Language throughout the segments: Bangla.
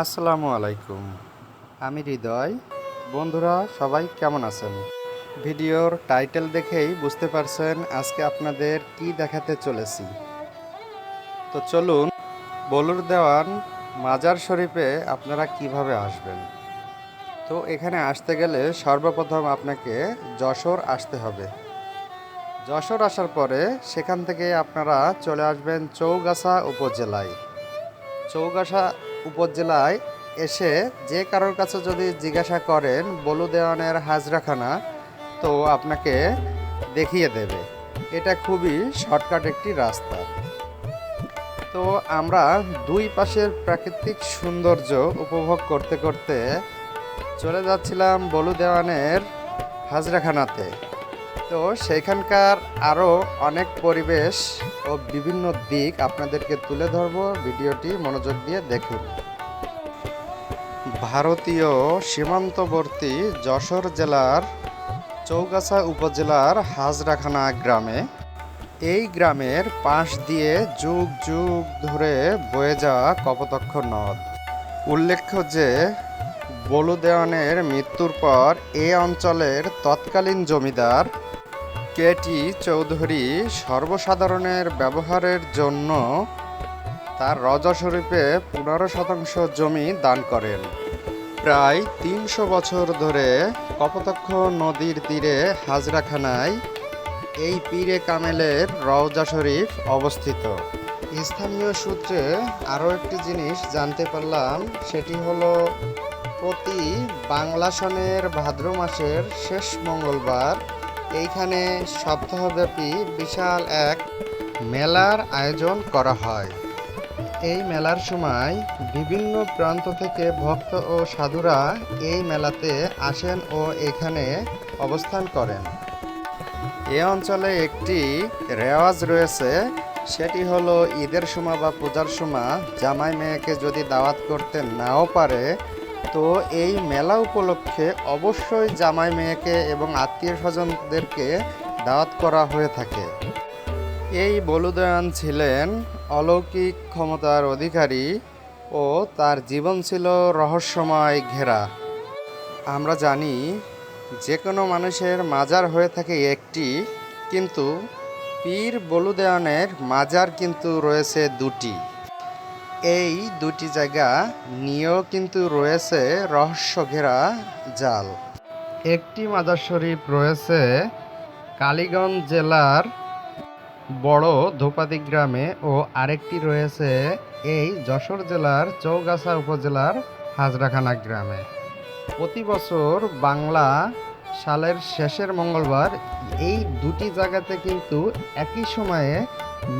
আসসালামু আলাইকুম। আমি হৃদয়। বন্ধুরা, সবাই কেমন আছেন? ভিডিওর টাইটেল দেখেই বুঝতে পারছেন আজকে আপনাদের কি দেখাতে চলেছি। তো চলুন, বলুর দেওয়ান মাজার শরীফে আপনারা কীভাবে আসবেন? তো এখানে আসতে গেলে সর্বপ্রথম আপনাকে যশোর আসতে হবে। যশোর আসার পরে সেখান থেকে আপনারা চলে আসবেন চৌগাছা উপজেলায়। চৌগাছা উপজেলায় এসে যে কারোর কাছে যদি জিজ্ঞাসা করেন বলু দেওয়ানের হাজরাখানা, তো আপনাকে দেখিয়ে দেবে। এটা খুবই শর্টকাট একটি রাস্তা। তো আমরা দুই পাশের প্রাকৃতিক সৌন্দর্য উপভোগ করতে করতে চলে যাচ্ছিলাম বলু দেওয়ানের হাজরাখানাতে। তো সেইখানকার আরও অনেক পরিবেশ ও বিভিন্ন দিক আপনাদেরকে তুলে ধরব ভিডিওটি মনোযোগ দিয়ে দেখুন। ভারতীয় সীমান্তবর্তী যশোর জেলার চৌগাছা উপজেলার হাজরাখানা গ্রামে। এই গ্রামের পাশ দিয়ে যুগ যুগ ধরে বয়ে যাওয়া কপতক্ষ নদ। উল্লেখ্য যে বলু দেওয়ানের মৃত্যুর পর এ অঞ্চলের তৎকালীন জমিদার কেটি চৌধুরী সর্বসাধারণের ব্যবহারের জন্য তার রজা শরীফে পনেরো শতাংশ জমি দান করেন। প্রায় তিনশো বছর ধরে কপতক্ষ নদীর তীরে হাজরাখানায় এই পীরে কামেলের রওজা শরীফ অবস্থিত। স্থানীয় সূত্রে আরও একটি জিনিস জানতে পারলাম, সেটি হলো প্রতি বাংলা সনের ভাদ্র মাসের শেষ মঙ্গলবার এইখানে সপ্তাহব্যাপী বিশাল এক মেলার আয়োজন করা হয়। এই মেলার সময় বিভিন্ন প্রান্ত থেকে ভক্ত ও সাধুরা এই মেলাতে আসেন ও এখানে অবস্থান করেন। এ অঞ্চলে একটি রেওয়াজ রয়েছে, সেটি হলো ঈদের সময় বা পূজার সময় জামাই মেয়েকে যদি দাওয়াত করতে নাও পারে তো এই মেলা উপলক্ষে অবশ্যই জামাই মেয়েকে এবং আত্মীয় স্বজনদেরকে দাওয়াত করা হয়ে থাকে। এই বলুদয়ান ছিলেন অলৌকিক ক্ষমতার অধিকারী ও তার জীবন ছিল রহস্যময় ঘেরা। আমরা জানি যে কোনো মানুষের মাজার হয়ে থাকে একটি, কিন্তু পীর বলুদেওয়ানের মাজার কিন্তু রয়েছে দুটি। এই দুটি জায়গা নিয়েও কিন্তু রয়েছে রহস্য ঘেরা জাল। একটি মাজার শরীফ রয়েছে কালীগঞ্জ জেলার বড় ধোপাদি গ্রামে ও আরেকটি রয়েছে এই যশোর জেলার চৌগাছা উপজেলার হাজরাখানা গ্রামে। প্রতি বছর বাংলা সালের শেষের মঙ্গলবার এই দুটি জায়গাতে কিন্তু একই সময়ে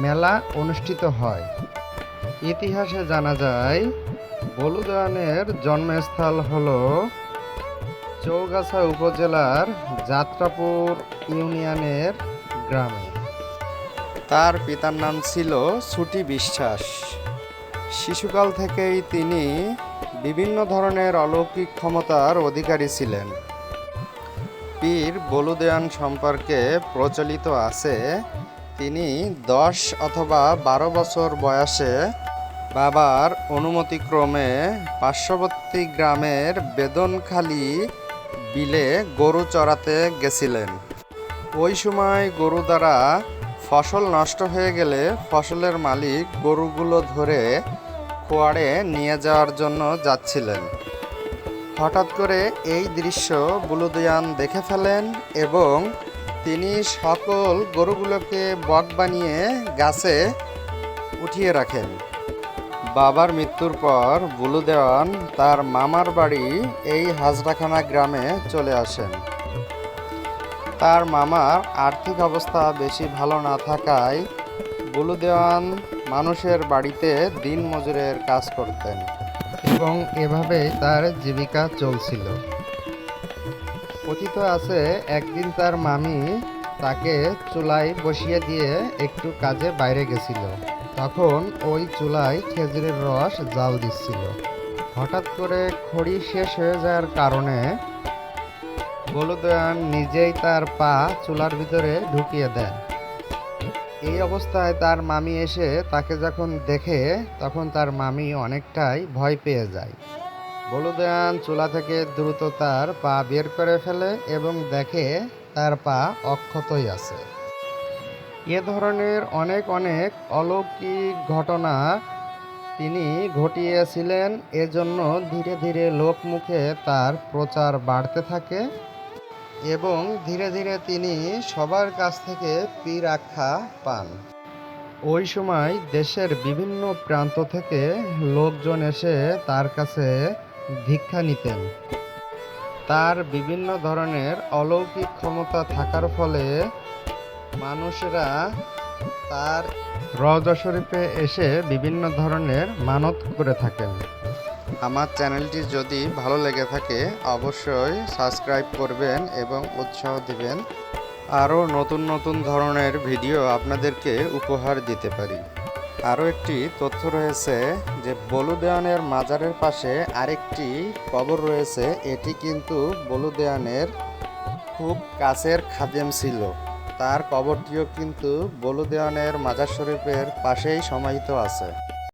মেলা অনুষ্ঠিত হয়। ইতিহাসে জানা যায়, বলুদানের জন্মস্থল হল চৌগাছা উপজেলার যাত্রাপুর ইউনিয়নের গ্রামে। তার পিতার নাম ছিল ছুটি বিশ্বাস। শিশুকাল থেকেই তিনি বিভিন্ন ধরনের অলৌকিক ক্ষমতার অধিকারী ছিলেন। পীর বলুদেয়ান সম্পর্কে প্রচলিত আছে, তিনি দশ অথবা বারো বছর বয়সে বাবার অনুমতিক্রমে পার্শ্ববর্তী গ্রামের বেদনখালী বিলে গরু চড়াতে গেছিলেন। ওই সময় গরু দ্বারা ফসল নষ্ট হয়ে গেলে ফসলের মালিক গরুগুলো ধরে খোয়াড়ে নিয়ে যাওয়ার জন্য যাচ্ছিলেন। হঠাৎ করে এই দৃশ্য বুলুদিয়ান দেখে ফেলেন এবং তিনি সকল গরুগুলোকে বক বানিয়ে গাছে উঠিয়ে রাখেন। বাবার মৃত্যুর পর বুলু দেওয়ান তার মামার বাড়ি এই হাজরাখানা গ্রামে চলে আসেন। তার মামার আর্থিক অবস্থা বেশি ভালো না থাকায় বুলু দেওয়ান মানুষের বাড়িতে দিন মজুরের কাজ করতেন এবং এভাবেই তার জীবিকা চলছিল। কথিত আছে, একদিন তার মামি তাকে চুলায় বসিয়ে দিয়ে একটু কাজে বাইরে গেছিল। তখন ওই চুলায় খেজুরের রস জাল দিচ্ছিল। হঠাৎ করে খড়ি শেষ হয়ে যাওয়ার কারণে বলুদয়ান নিজেই তার পা চুলার ভিতরে ঢুকিয়ে দেয়। এই অবস্থায় তার মামি এসে তাকে যখন দেখে, তখন তার মামি অনেকটাই ভয় পেয়ে যায়। বলুদান চুলা থেকে দ্রুত তার পা বের করে ফেলে এবং দেখে তার পা অক্ষতই আছে। এ ধরনের অনেক অনেক অলৌকিক ঘটনা তিনি ঘটিয়েছিলেন। এজন্য ধীরে ধীরে লোকমুখে তার প্রচার বাড়তে থাকে এবং ধীরে ধীরে তিনি সবার কাছ থেকে পীর আখ্যা পান। ওই সময় দেশের বিভিন্ন প্রান্ত থেকে লোকজন এসে তার কাছে ভিক্ষা নিতেন। তার বিভিন্ন ধরনের অলৌকিক ক্ষমতা থাকার ফলে মানুষেরা তার রওজা শরীফে এসে বিভিন্ন ধরনের মানত করে থাকেন। আমার চ্যানেলটি যদি ভালো লেগে থাকে, অবশ্যই সাবস্ক্রাইব করবেন এবং উৎসাহ দিবেন। আরও নতুন নতুন ধরনের ভিডিও আপনাদেরকে উপহার দিতে পারি। আরও একটি তথ্য রয়েছে যে, বলুদেয়ানের মাজারের পাশে আরেকটি কবর রয়েছে। এটি কিন্তু বলুদেয়ানের খুব কাছের খাদেম ছিল। তার কবরটিও কিন্তু বলুদেওয়ানের মাজার শরীফের পাশেই সমাহিত আছে।